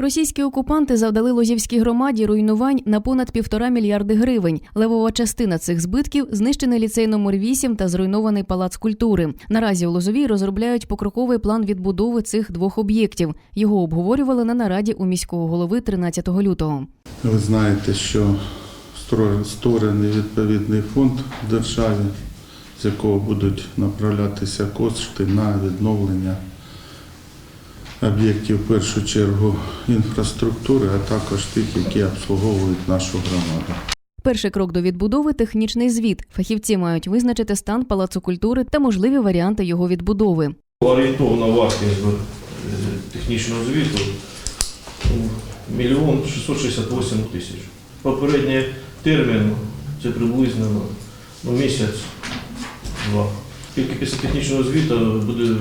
Російські окупанти завдали Лозівській громаді руйнувань на понад півтора мільярди гривень. Левова частина цих збитків знищений ліцей номер 8 та зруйнований палац культури. Наразі у Лозовій розробляють покроковий план відбудови цих двох об'єктів. Його обговорювали на нараді у міського голови 13 лютого. Ви знаєте, що створений відповідний фонд в державі, з якого будуть направлятися кошти на відновлення об'єктів в першу чергу інфраструктури, а також тих, які обслуговують нашу громаду. Перший крок до відбудови технічний звіт. Фахівці мають визначити стан палацу культури та можливі варіанти його відбудови. Орієнтовна вартість е, технічного звіту мільйон 668 тисяч. Попередній термін це приблизно ну, місяць-два. Тільки після технічного звіту буде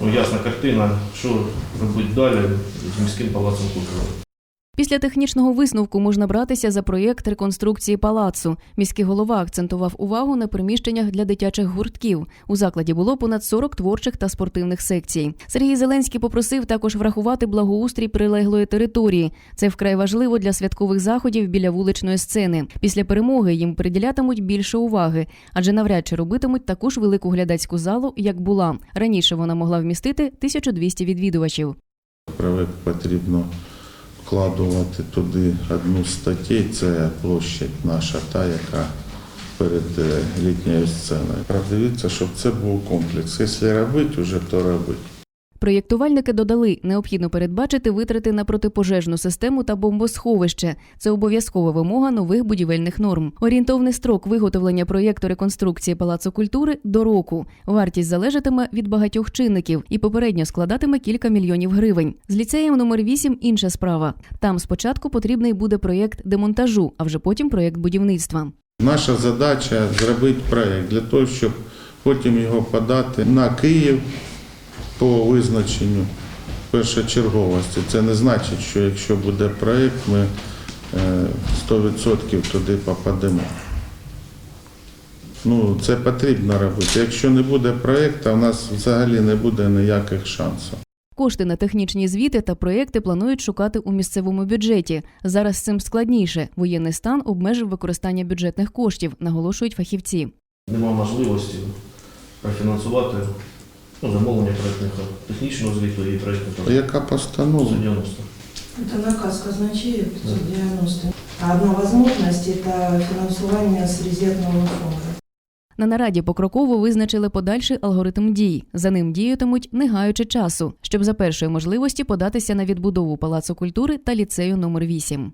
ну, ясна картина, що робити далі з міським палацом культури. Після технічного висновку можна братися за проєкт реконструкції палацу. Міський голова акцентував увагу на приміщеннях для дитячих гуртків. У закладі було понад 40 творчих та спортивних секцій. Сергій Зеленський попросив також врахувати благоустрій прилеглої території. Це вкрай важливо для святкових заходів біля вуличної сцени. Після перемоги їм приділятимуть більше уваги, адже навряд чи робитимуть таку ж велику глядацьку залу, як була. Раніше вона могла вмістити 1200 відвідувачів. Проект потрібно вкладувати туди одну статті, це площадь наша, та, яка перед е, літньою сценою. Продивіться, щоб це був комплекс. Якщо робити, вже то робити. Проєктувальники додали, необхідно передбачити витрати на протипожежну систему та бомбосховище. Це обов'язкова вимога нових будівельних норм. Орієнтовний строк виготовлення проєкту реконструкції палацу культури до року. Вартість залежатиме від багатьох чинників і попередньо складатиме кілька мільйонів гривень. З ліцеєм номер 8 інша справа. Там спочатку потрібний буде проєкт демонтажу, а вже потім проєкт будівництва. Наша задача зробити проєкт для того, щоб потім його подати на Київ по визначенню першочерговості. Це не значить, що якщо буде проєкт, ми е, 100% туди попадемо. Ну, це потрібно робити. Якщо не буде проєкту, у нас взагалі не буде ніяких шансів. Кошти на технічні звіти та проєкти планують шукати у місцевому бюджеті. Зараз цим складніше. Воєнний стан обмежив використання бюджетних коштів, наголошують фахівці. Нема можливості профінансувати ну, замовлення проєктних технічного звіту і проєктного Яка постанова? 90. Это наказ казначея 590. А одна возможность – это финансирование с резервного фонда. На нараді покроково визначили подальший алгоритм дій. За ним діятимуть, не гаючи часу, щоб за першої можливості податися на відбудову палацу культури та ліцею номер 8